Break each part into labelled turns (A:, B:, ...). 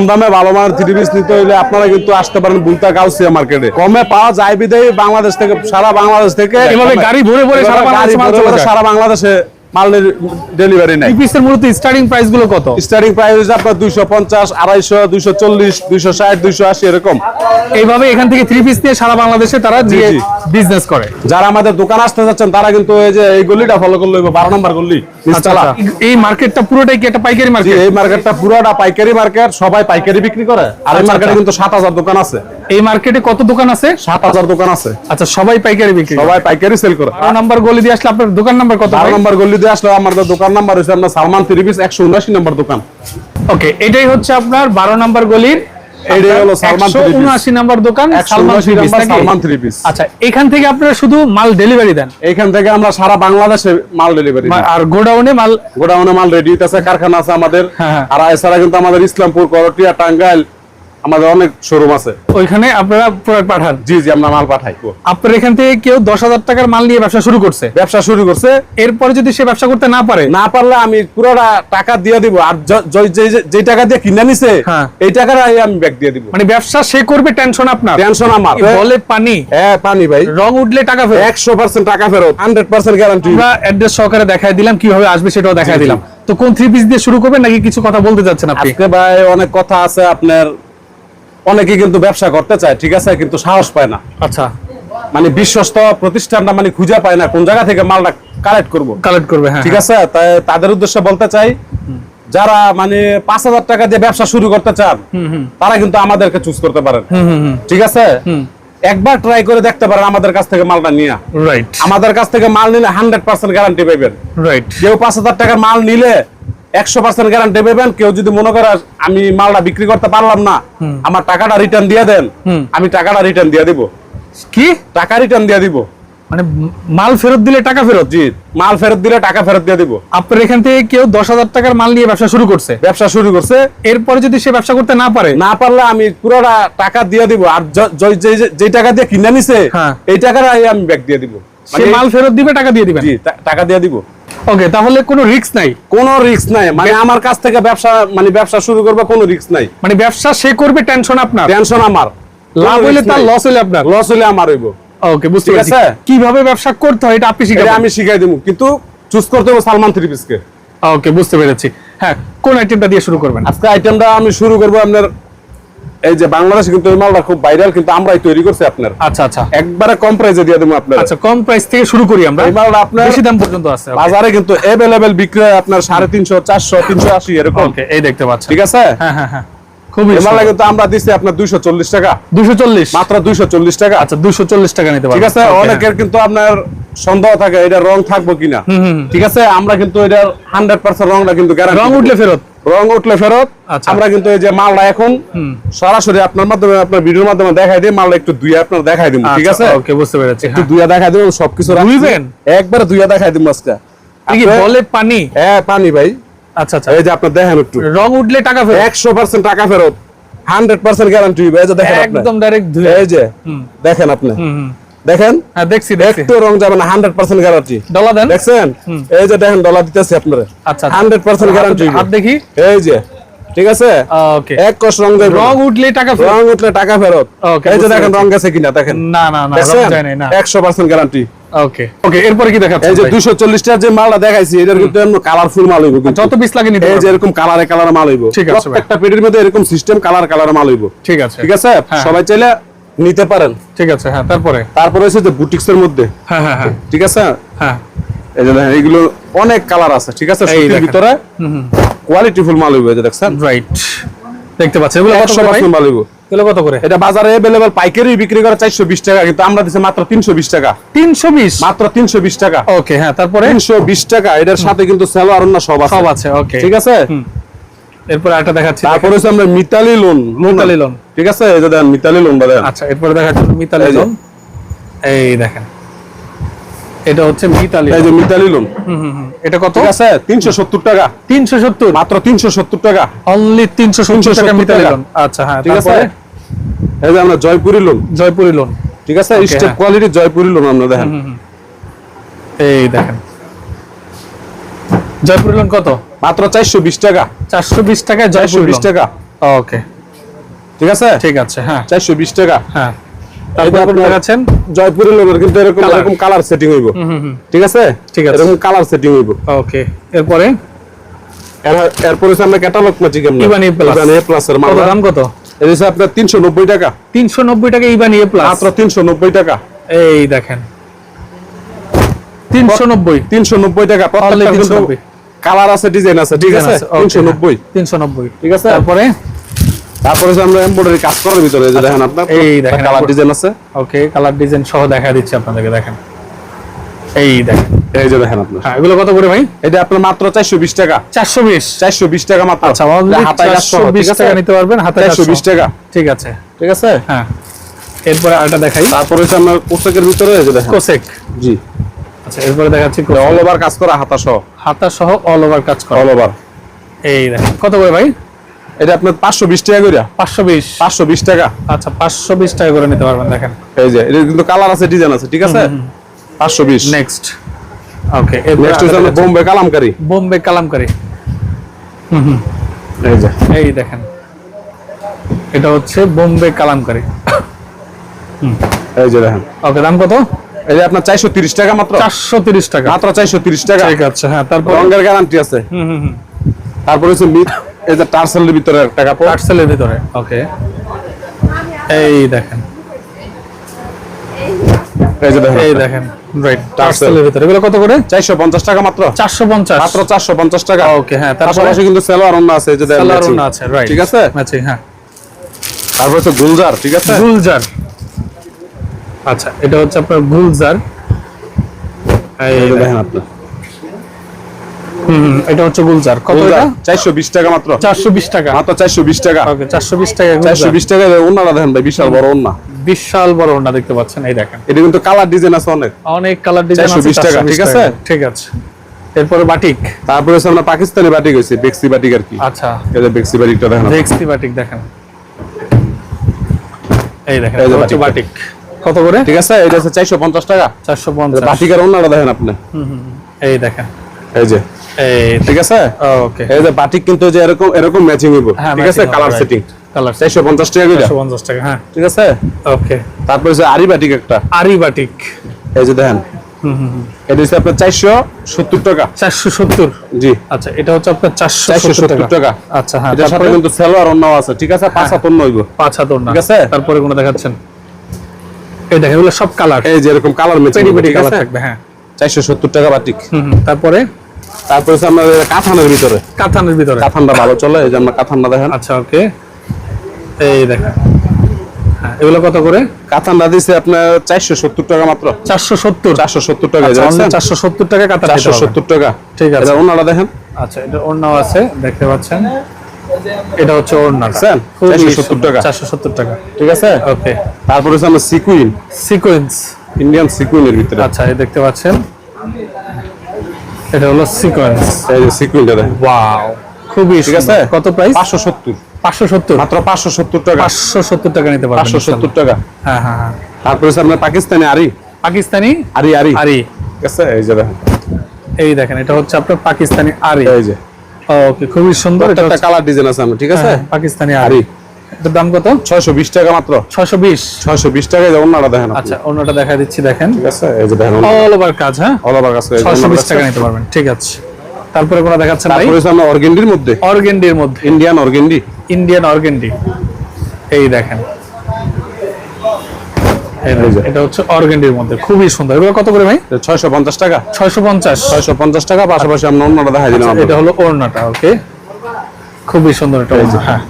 A: কম দামে ভালো মানের থ্রি পিস নিতে হইলে আপনারা কিন্তু আসতে পারেন বুলতা গাউসিয়া মার্কেটে। কমে পাওয়া যায় বিদেই বাংলাদেশ থেকে সারা বাংলাদেশ থেকে
B: এভাবে গাড়ি ভরে ভরে সারা বাংলাদেশে মাল
A: ভরে
B: চলে
A: ভরে
B: যায়।
A: সারা বাংলাদেশে মাল ডেলিভারি নাই
B: থ্রি পিসের মূলত স্টার্টিং প্রাইসগুলো কত
A: স্টার্টিং প্রাইস হচ্ছে আপনার দুইশো পঞ্চাশ আড়াইশো দুইশো চল্লিশ দুইশো ষাট দুইশো আশি এরকম
B: এইভাবে এখান থেকে থ্রি পিস নিয়ে সারা বাংলাদেশে তারা দিয়ে বিজনেস করে
A: যারা আমাদের দোকান আসতে যাচ্ছেন তারা কিন্তু এই যে এই গলিটা ফলো করল বারো নম্বর গলি
B: আচ্ছা। আচ্ছা। এই মার্কেটটা পুরোটাই কি একটা পাইকারি মার্কেট
A: এই মার্কেটটা পুরোটা পাইকারি মার্কেট সবাই পাইকারি বিক্রি করে আর এই মার্কেটে
B: আচ্ছা।
A: কিন্তু সাত হাজার দোকান আছে
B: এই মার্কেটে কত দোকান আছে?
A: সাত হাজার দোকান আছে।
B: আচ্ছা সবাই পাইকারি বিক্রি
A: সবাই পাইকারি সেল করে।
B: বারো নাম্বার গলি দিয়ে আসলে আপনার দোকান নাম্বার কত
A: বারো নম্বর গলি দিয়ে আসলে আমাদের দোকান নাম্বার হচ্ছে আপনার সালমান পিস একশো উনআশি নম্বর দোকান।
B: ওকে এটাই হচ্ছে আপনার বারো নাম্বার গলির আচ্ছা এখান থেকে আপনারা শুধু মাল ডেলিভারি দেন?
A: এইখান থেকে আমরা সারা বাংলাদেশে মাল ডেলিভারি
B: আর গোডাউনে মাল
A: গোডাউনে মাল রেডি আছে কারখানা আছে আমাদের।
B: হ্যাঁ, হ্যাঁ।
A: আর এছাড়া কিন্তু আমাদের ইসলামপুর করটিয়া টাঙ্গাইল আমাদের অনেক শোরুম আছে।
B: ওইখানে আপনারা প্রোডাক্ট পাঠান।
A: জি জি আমরা মাল পাঠাই।
B: আপনার এখান থেকে কেউ দশ হাজার টাকার মাল নিয়ে ব্যবসা শুরু করছে।
A: ব্যবসা শুরু করছে।
B: এরপরে যদি সে ব্যবসা করতে না পারে?
A: না পারলে আমি পুরোটা টাকা দিয়ে দিব। আর য- টাকা দিয়ে কিনে নিছে
B: হ্যাঁ।
A: এই টাকাটা আমি ব্যাক দিয়ে দিব।
B: মানে ব্যবসা সে করবে টেনশন আপনার।
A: টেনশন আমার।
B: বলে পানি।
A: হ্যাঁ পানি ভাই।
B: রং উঠলে টাকা ফেরত।
A: একশো পার্সেন্ট টাকা ফেরত। হান্ড্রেড পার্সেন্ট গ্যারান্টি
B: আমরা অ্যাড্রেস সহকারে দেখাই দিলাম কীভাবে আসবে সেটাও দেখাই। দিলাম। তো কোন থ্রি পিস দিয়ে শুরু করবেন নাকি কিছু কথা বলতে যাচ্ছেন আপনি?
A: ভাই অনেক কথা আছে আপনার। অনেকে কিন্তু ব্যবসা করতে চায় ঠিক আছে কিন্তু সাহস পায় না।
B: আচ্ছা।
A: মানে বিশ্বস্ত প্রতিষ্ঠানটা মানে খুঁজে পায় না কোন জায়গা থেকে মালটা কালেক্ট করব।
B: কালেক্ট করবে হ্যাঁ
A: ঠিক আছে তাই তাদের উদ্দেশ্যে বলতে চাই যারা মানে পাঁচ হাজার টাকা দিয়ে ব্যবসা শুরু করতে চান তারা কিন্তু আমাদেরকে চুজ করতে পারেন। ঠিক আছে? একবার ট্রাই করে দেখতে পারেন আমাদের কাছ থেকে মালটা নিয়ে।
B: রাইট
A: আমাদের কাছ থেকে মাল নিলে হান্ড্রেড পার্সেন্ট গ্যারান্টি পাইবেন।
B: রাইট
A: কেউ পাঁচ হাজার টাকার মাল নিলে একশো পার্সেন্ট গ্যারান্টি পাবেন। কেউ যদি মনে করে আমি মালটা বিক্রি করতে পারলাম না আমার টাকাটা রিটার্ন দিয়ে দেন। আমি টাকাটা রিটার্ন দিয়ে দিব।
B: কি?
A: টাকা রিটার্ন দিয়ে দিব।
B: মানে মাল ফেরত দিলে টাকা ফেরত?
A: জি মাল ফেরত দিলে টাকা ফেরত দিয়ে দিব।
B: আপনার এখান থেকে কেউ দশ হাজার টাকার মাল নিয়ে ব্যবসা শুরু করছে?
A: ব্যবসা শুরু করছে।
B: এরপরে যদি সে ব্যবসা করতে না পারে?
A: না পারলে আমি পুরোটা টাকা দিয়ে দিব। আর য- টাকা দিয়ে কিনে নিছে
B: হ্যাঁ।
A: এই টাকাটা আমি ব্যাগ দিয়ে দিব।
B: সে
A: মানে
B: মাল ফেরত দিবে টাকা দিয়ে দিবেন
A: জি টাকা দিয়ে দিব।
B: ওকে তাহলে কোনো রিস্ক নাই?
A: কোনো রিস্ক নাই। মানে আমার কাছ থেকে ব্যবসা মানে ব্যবসা শুরু করবে কোনো রিস্ক নাই।
B: মানে ব্যবসা সে করবে টেনশন আপনার?
A: টেনশন আমার।
B: লাভ হইলে তার লস হইলে আপনার?
A: লস হইলে আমার হইব।
B: ওকে বুঝতে পারছি। কীভাবে ব্যবসা করতে হয় এটা আপনি শিখাবেন।
A: আমি শিখাই দিব কিন্তু চুজ করতে হবে সালমান থ্রি পিসকে
B: ওকে বুঝতে পেরেছি। হ্যাঁ কোন আইটেমটা দিয়ে শুরু করবেন?
A: আজকে আইটেমটা আমি শুরু করব আপনার এই যে বাংলাদেশে কিন্তু এই মালটা খুব ভাইরাল কিন্তু আমরাই তৈরি করছি আপনার।
B: আচ্ছা আচ্ছা।
A: একবারে কম প্রাইসে দিয়ে দেবো আপনার।
B: আচ্ছা কম প্রাইস থেকে শুরু করি আমরা।
A: এই মালটা আপনার
B: বেশি দাম পর্যন্ত আছে
A: বাজারে কিন্তু অ্যাভেলেবেল বিক্রি হয় আপনার সাড়ে তিনশো চারশো তিনশো আশি এরকম।
B: ওকে এই দেখতে পাচ্ছেন।
A: ঠিক আছে?
B: হ্যাঁ হ্যাঁ হ্যাঁ। খুবই
A: কিন্তু আমরা আপনার টাকা। মাত্র টাকা।
B: আচ্ছা দুশো চল্লিশ টাকা নিতে পারবেন।
A: ঠিক আছে অনেকের কিন্তু আপনার সন্দেহ থাকে এটা রং থাকব কিনা।
B: হুম, হুম।
A: ঠিক আছে? আমরা কিন্তু এটা হান্ড্রেড পার্সেন্ট রংটা কিন্তু
B: হ্যাঁ।
A: গ্যারান্টি
B: রং উঠলে ফেরত।
A: রং উঠলে ফেরত।
B: আচ্ছা।
A: আমরা কিন্তু এই যে মালটা এখন সরাসরি আপনার মাধ্যমে আপনার ভিডিওর মাধ্যমে দেখাই দিই। মালটা একটু দুইয়া আপনার দেখাই দিব ঠিক আছে?
B: ওকে বুঝতে পেরেছি
A: একটু দুইয়া দেখাই দিব সবকিছু রাখছি।
B: ধুইবেন?
A: একবারে দুইয়া দেখাই দিব আজকে।
B: হ্যাঁ। কি
A: আপনি-
B: বলে পানি?
A: হ্যাঁ পানি ভাই।
B: আচ্ছা আচ্ছা।
A: এই যে আপনার দেখেন একটু।
B: রং উঠলে টাকা ফেরত?
A: একশো পার্সেন্ট টাকা ফেরত। হান্ড্রেড পার্সেন্ট গ্যারান্টি এই যে দেখেন আপনি।
B: একদম ডাইরেক্ট ধুয়ে।
A: এই যে দেখেন আপনি।
B: হুম।
A: দেখেন?
B: হ্যাঁ দেখছি
A: একটু রং যাবে না হান্ড্রেড পার্সেন্ট গ্যারান্টি
B: ডলা দেন?
A: দেখছেন? এই যে দেখেন ডলার দিতেছি আপনারা।
B: আচ্ছা, আচ্ছা।
A: হান্ড্রেড পার্সেন্ট গ্যারান্টি
B: হাত দেখি।
A: এই যে ঠিক আছে?
B: ওকে
A: এক কষ রং যাবে
B: রং উঠলে টাকা ফেরত।
A: রং উঠলে টাকা ফেরত। এই যে দেখেন রং গেছে কিনা দেখেন।
B: না না না রং যায় না।
A: একশো পার্সেন্ট গ্যারান্টি
B: ওকে ওকে এরপরে কি দেখাচ্ছেন
A: এই যে
B: ভাই?
A: দুশো যে মালটা দেখাইছি এটার কিন্তু কালারফুল মাল হইব কিন্তু।
B: যত পিস লাগে নিতে
A: এই যে। এরকম কালারে কালারে মাল হইব।
B: ঠিক আছে।
A: প্রত্যেকটা পেটির মধ্যে এরকম সিস্টেম কালার কালারে মাল হইব।
B: ঠিক আছে।
A: ঠিক আছে?
B: হ্যাঁ।
A: সবাই চাইলে নিতে পারেন।
B: ঠিক আছে হ্যাঁ তারপরে?
A: তারপরে হচ্ছে যে বুটিক্স এর মধ্যে।
B: হ্যাঁ হ্যাঁ হ্যাঁ।
A: ঠিক আছে?
B: হ্যাঁ।
A: এই যে এইগুলো অনেক কালার আছে ঠিক আছে? সুতির
B: দেখেন।
A: ভিতরে কোয়ালিটি ফুল মাল হইব যে দেখছেন?
B: রাইট দেখতে পাচ্ছেন এগুলো কত
A: পার্সেন্ট মাল হইব।
B: এগুলো কত করে?
A: এটা বাজারে অ্যাভেলেবল পাইকারি বিক্রি করে চারশো বিশ টাকা কিন্তু আমরা দিচ্ছি মাত্র তিনশো বিশ টাকা।
B: তিনশো বিশ?
A: মাত্র তিনশো বিশ টাকা।
B: ওকে হ্যাঁ তারপরে?
A: তিনশো বিশ টাকা এটার সাথে কিন্তু সেলোয়ার অন্য সব আছে।
B: সব আছে ওকে
A: ঠিক আছে?
B: এরপরে একটা দেখাচ্ছি।
A: তারপরে হচ্ছে আমরা মিতালি লোন।
B: মিতালি লোন।
A: ঠিক আছে? এই যে দেখেন মিতালি লোন বলেন
B: আচ্ছা এরপরে দেখাচ্ছি মিতালি লোন। এই দেখেন। এটা হচ্ছে মিতালি
A: এই যে মিতালি লোন।
B: হুম। এটা কত?
A: ঠিক আছে তিনশো সত্তর টাকা।
B: তিনশো সত্তর?
A: মাত্র তিনশো সত্তর টাকা।
B: অনলি তিনশো সত্তর টাকা মিতালি লোন। আচ্ছা হ্যাঁ
A: ঠিক আছে? এই যে আমরা জয়পুরি লোন।
B: জয়পুরি লোন।
A: ঠিক আছে? স্টেপ
B: হ্যাঁ।
A: কোয়ালিটির জয়পুরি লোন আমরা দেখেন।
B: এই দেখেন। জয়পুরি লোন কত?
A: মাত্র চারশো বিশ টাকা।
B: চারশো বিশ টাকা
A: চারশো বিশ টাকা।
B: ওকে।
A: ঠিক আছে?
B: ঠিক আছে হ্যাঁ।
A: চারশো বিশ টাকা।
B: হ্যাঁ।
A: আপনার- জয়পুরের লোকের কিন্তু এরকম এরকম কালার সেটিং হইব।
B: হুম হুম হুম।
A: ঠিক আছে?
B: ঠিক আছে।
A: এরকম কালার সেটিং হইব।
B: ওকে। এরপরে?
A: এরপরে আমরা catalogue matching
B: Ivan A plus।
A: A plus এর মাল
B: দাম কত?
A: আপনার তিনশো নব্বই টাকা।
B: তিনশো নব্বই টাকা ইবান প্লাস
A: মাত্র তিনশো নব্বই টাকা।
B: এই দেখেন। তিনশো নব্বই।
A: তিনশো নব্বই টাকা। প্রত্যেকটা কিন্তু
B: 390
A: কালার আছে ডিজাইন আছে ঠিক আছে? তিনশো নব্বই।
B: তিনশো নব্বই।
A: ঠিক আছে?
B: তারপরে?
A: তারপরে আমরা এমব্রয়ডারি কাজ করার ভিতরে এই যে দেখেন আপনার
B: এই দেখেন
A: কালার ডিজাইন আছে।
B: ওকে কালার ডিজাইন সহ দেখা দিচ্ছি আপনাদেরকে দেখেন। এই দেখেন।
A: এই যে দেখেন আপনার।
B: হ্যাঁ এগুলো কত করে ভাই?
A: এটা আপনার মাত্র চারশো বিশ টাকা।
B: চারশো বিশ?
A: চারশো বিশ টাকা মাত্র।
B: আচ্ছা আমাদের
A: এটা হাতায় কাজ
B: চারশো
A: সহ,
B: বিশ
A: ঠিক আছে?
B: টাকা নিতে পারবেন হাতে
A: চারশো বিশ টাকা।
B: ঠিক আছে।
A: ঠিক আছে?
B: হ্যাঁ। এরপরে আরেকটা দেখাই।
A: তারপরে হচ্ছে আপনার পোশাকের ভিতরে এই যে দেখেন।
B: কোসেক।
A: জি।
B: আচ্ছা এরপরে দেখাচ্ছি
A: অল ওভার কাজ করা হাতা সহ
B: হাতা সহ অল ওভার কাজ করা।
A: অল ওভার
B: এই দেখেন কত করে ভাই?
A: এটা আপনার পাঁচশো বিশ টাকা করে
B: পাঁচশো বিশ।
A: পাঁচশো বিশ টাকা।
B: আচ্ছা পাঁচশো বিশ টাকা করে নিতে পারবেন দেখেন।
A: এই যে এটা কিন্তু কালার আছে ডিজাইন আছে ঠিক আছে? পাঁচশো বিশ।
B: নেক্সট ওকে
A: নেক্সট হচ্ছে বোম্বে কালামকারি।
B: বোম্বে কালামকারি।
A: এই যে।
B: এই দেখেন। এটা হচ্ছে বোম্বে কালামকারি।
A: এই যে দেখেন।
B: ওকে দাম কত?
A: এই আপনার চারশো তিরিশ টাকা মাত্র?
B: চারশো তিরিশ টাকা।
A: মাত্র চারশো তিরিশ টাকা?
B: ঠিক আছে হ্যাঁ তারপর
A: রঙের গ্যারান্টি আছে।
B: হুম হুম
A: তারপরে হচ্ছে মিট এই যে টার্সেলের ভিতরে একটা কাপড়
B: পার্সেলের ভিতরে ওকে। এই দেখেন।
A: এই যে দেখেন
B: এই দেখেন রাইট। পার্সেলের ভিতরে। এগুলো কত করে?
A: চারশো পঞ্চাশ টাকা মাত্র।
B: চারশো পঞ্চাশ।
A: মাত্র চারশো পঞ্চাশ টাকা।
B: ওকে হ্যাঁ তারপরে
A: পাশাপাশি কিন্তু সেলোয়ার অন্য আছে এই যে দেখেন
B: সালোয়ার। ওড়না আছে রাইট
A: ঠিক আছে?
B: ম্যাচিং হ্যাঁ।
A: তারপর হচ্ছে গুলজার ঠিক আছে?
B: গুলজার। আচ্ছা এটা হচ্ছে আপনার গুলজার। দেখেন। হুম, এটা হচ্ছে কত এটা?
A: টাকা মাত্র।
B: চারশো বিশ টাকা।
A: মাত্র টাকা।
B: ওকে টাকা
A: চারশো
B: গুলজার
A: বিশ টাকা ওনারা দেখেন ভাই বিশাল বড় ওনা
B: বিশাল বড় ওড়না দেখতে পাচ্ছেন এই দেখেন।
A: এটা কিন্তু কালার ডিজাইন আছে অনেক।
B: অনেক কালার ডিজাইন আছে
A: 420 টাকা, ঠিক আছে?
B: ঠিক আছে। এরপরে বাটিক।
A: তারপরে হচ্ছে আমরা পাকিস্তানি বাটিক হয়েছে বেক্সি বাটিক আর কি।
B: আচ্ছা।
A: এই যে বেক্সি বাটিকটা দেখেন।
B: বাটিক দেখেন। এই দেখেন
A: বাটিক।
B: কত করে?
A: ঠিক আছে এটা হচ্ছে চারশো পঞ্চাশ টাকা।
B: চারশো পঞ্চাশ।
A: বাটিকের ওনারা দেখেন আপনি।
B: এই দেখেন।
A: এই যে।
B: এই
A: ঠিক আছে?
B: ওকে
A: এই যে বাটিক কিন্তু যে এরকম এরকম ম্যাচিং হইব।
B: হ্যাঁ
A: ঠিক আছে? কালার সেটিং
B: কালার
A: চারশো পঞ্চাশ টাকা করে
B: চারশো পঞ্চাশ টাকা হ্যাঁ।
A: ঠিক আছে?
B: ওকে
A: তারপরে হচ্ছে আরি বাটিক একটা।
B: আরি বাটিক।
A: এই যে দেখেন। এটা হচ্ছে আপনার টাকা। জি।
B: আচ্ছা এটা হচ্ছে আপনার চারশো
A: 470
B: সত্তর টাকা। আচ্ছা হ্যাঁ
A: সাথে কিন্তু সেলোয়ার অন্যও আছে। ঠিক আছে? পাঁচ হাত অন্য হইব।
B: পাঁচ হাত
A: ঠিক আছে?
B: তারপরে কোনো দেখাচ্ছেন? এই দেখেন এগুলো সব কালার
A: এই যে এরকম কালার ম্যাচিং
B: কালার থাকবে হ্যাঁ।
A: চারশো সত্তর টাকা বাটিক।
B: তারপরে?
A: তারপরে আপনার কাথানের ভিতরে।
B: কাতানের ভিতরে।
A: কাথানটা ভালো চলে এই যে আমরা কাথানটা দেখেন।
B: আচ্ছা ওকে। এই দেখেন। হ্যাঁ এগুলো কত করে?
A: কাথানটা দিছে আপনার চারশো সত্তর টাকা মাত্র।
B: চারশো সত্তর?
A: চারশো সত্তর টাকা
B: চারশো সত্তর টাকা কাতার
A: চারশো সত্তর টাকা।
B: ঠিক আছে।
A: ওনারা দেখেন।
B: আচ্ছা এটা ওড়নাও আছে দেখতে পাচ্ছেন। এটা হচ্ছে ওড়নাটা।
A: দেখছেন? 470 টাকা।
B: চারশো সত্তর টাকা।
A: ঠিক আছে?
B: ওকে
A: তারপরে হচ্ছে আমরা সিকুইন
B: সিকোয়েন্স
A: ইন্ডিয়ান সিকুইনের ভিতরে।
B: আচ্ছা এই দেখতে পাচ্ছেন? এটা হলো সিকোয়েন্স
A: এই যে সিকুইনটা দেখেন।
B: ওয়াও খুবই
A: ঠিক আছে?
B: কত প্রাইস
A: পাঁচশো সত্তর।
B: পাঁচশো সত্তর।
A: মাত্র পাঁচশো সত্তর টাকা।
B: পাঁচশো সত্তর টাকা নিতে পারবেন
A: পাঁচশো সত্তর টাকা।
B: হ্যাঁ হ্যাঁ হ্যাঁ।
A: তারপরে পাকিস্তানি আরি।
B: পাকিস্তানি?
A: আরি আরি।
B: আরি।
A: ঠিক আছে? এই যে দেখেন।
B: এই দেখেন এটা হচ্ছে আপনার পাকিস্তানি আরি।
A: এই যে।
B: ওকে খুবই সুন্দর। এটা
A: একটা কালার ডিজাইন আছে আমরা ঠিক আছে?
B: হ্যাঁ, পাকিস্তানি আরি এটার দাম কত?
A: ছয়শো বিশ টাকা মাত্র।
B: ছয়শো বিশ।
A: ছয়শো বিশ টাকায় যেমন ওনারা দেখেন
B: আচ্ছা অন্যটা দেখা দিচ্ছি দেখেন।
A: ঠিক আছে এই যে দেখেন।
B: অল ওভার কাজ হ্যাঁ?
A: অল ওভার
B: ছয়শো বিশ টাকা নিতে পারবেন ঠিক আছে। তারপরে কোনো দেখাচ্ছেন ভাই?
A: তারপরে আমরা অর্গেন্ডির মধ্যে।
B: অর্গেন্ডির মধ্যে।
A: Indian organdy.
B: Indian organdy. এই। দেখেন, এটা হচ্ছে অর্গেন্ডির মধ্যে খুবই সুন্দর। এগুলো কত করে ভাই?
A: ছয়শো পঞ্চাশ টাকা।
B: ছয়শো পঞ্চাশ।
A: ছয়শো পঞ্চাশ টাকা পাশাপাশি আমরা অন্যটা দেখাই দিলাম
B: এটা হলো ওড়নাটা ওকে? খুবই সুন্দর এটা হ্যাঁ।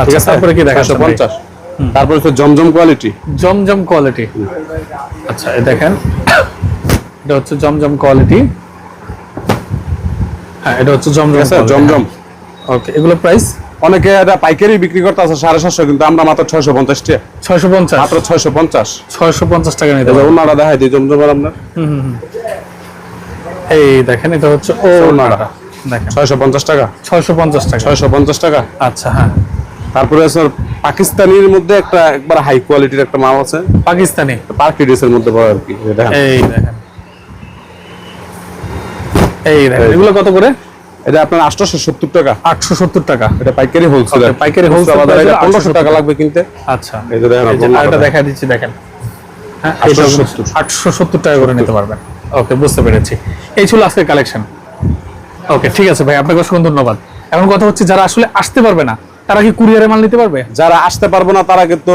B: আচ্ছা তারপরে কি
A: ছয়শো পঞ্চাশ। তারপরে হচ্ছে জমজম কোয়ালিটি
B: জমজম কোয়ালিটি আচ্ছা দেখেন। এটা হচ্ছে জমজম কোয়ালিটি হ্যাঁ এটা হচ্ছে জমজম
A: জমজম।
B: ওকে এগুলো প্রাইস
A: অনেকে এটা পাইকারি বিক্রি করতে আছে সাড়ে সাতশো কিন্তু আমরা মাত্র ছয়শো পঞ্চাশ টাকা
B: ছয়শো পঞ্চাশ?
A: মাত্র ছয়শো পঞ্চাশ।
B: ছয়শো পঞ্চাশ টাকা নিতে পারবেন
A: ওনারা দেখাই দিই জমজমের আপনার?
B: এই দেখেন এটা হচ্ছে ও
A: ওড়নাটা।
B: দেখেন।
A: ছয়শো পঞ্চাশ টাকা।
B: ছয়শো পঞ্চাশ টাকা।
A: ছয়শো পঞ্চাশ টাকা?
B: আচ্ছা হ্যাঁ।
A: তারপরে আছে পাকিস্তানির মধ্যে একটা একবার হাই কোয়ালিটির একটা মাল আছে।
B: পাকিস্তানি?
A: পার্কি ড্রেসের মধ্যে পড়ে আর কি এই দেখেন।
B: এই দেখেন এগুলো কত করে?
A: এটা আপনার আটশোশো সত্তর টাকা।
B: আটশো সত্তর টাকা।
A: এটা পাইকারি হোলসেল
B: পাইকারি হোলসেল
A: বাজারে টাকা লাগবে কিনতে।
B: আচ্ছা।
A: এই যে দেখেন।
B: দেখা দিচ্ছি দেখেন। হ্যাঁ
A: 870
B: টাকা করে নিতে পারবেন। ওকে বুঝতে পেরেছি। এই ছিল আজকের কালেকশন ওকে ঠিক আছে ভাই আপনাকে অসংখ্য ধন্যবাদ। এখন কথা হচ্ছে যারা আসলে আসতে পারবে না তারা কি কুরিয়ারে মাল নিতে পারবে?
A: যারা আসতে পারব না তারা কিন্তু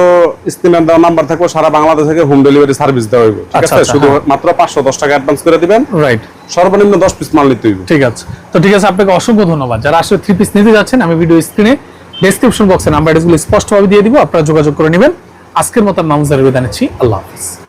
A: স্ক্রিনের দেওয়া নাম্বার থাকবে সারা বাংলাদেশ থেকে হোম ডেলিভারি সার্ভিস দেওয়া হইব। ঠিক
B: আচ্ছা,
A: আছে?
B: আচ্ছা,
A: শুধু মাত্র পাঁচশো দশ টাকা অ্যাডভান্স করে দিবেন।
B: রাইট
A: সর্বনিম্ন দশ পিস মাল নিতে হইব।
B: ঠিক আছে। তো ঠিক আছে আপনাকে অসংখ্য ধন্যবাদ। যারা আসলে থ্রি পিস নিতে যাচ্ছেন আমি ভিডিও স্ক্রিনে ডেসক্রিপশন বক্সে নাম্বার স্পষ্টভাবে দিয়ে দিব আপনারা যোগাযোগ করে নেবেন। আজকের মতো মামুজারের বিদায় নিচ্ছি। আল্লাহ হাফিজ।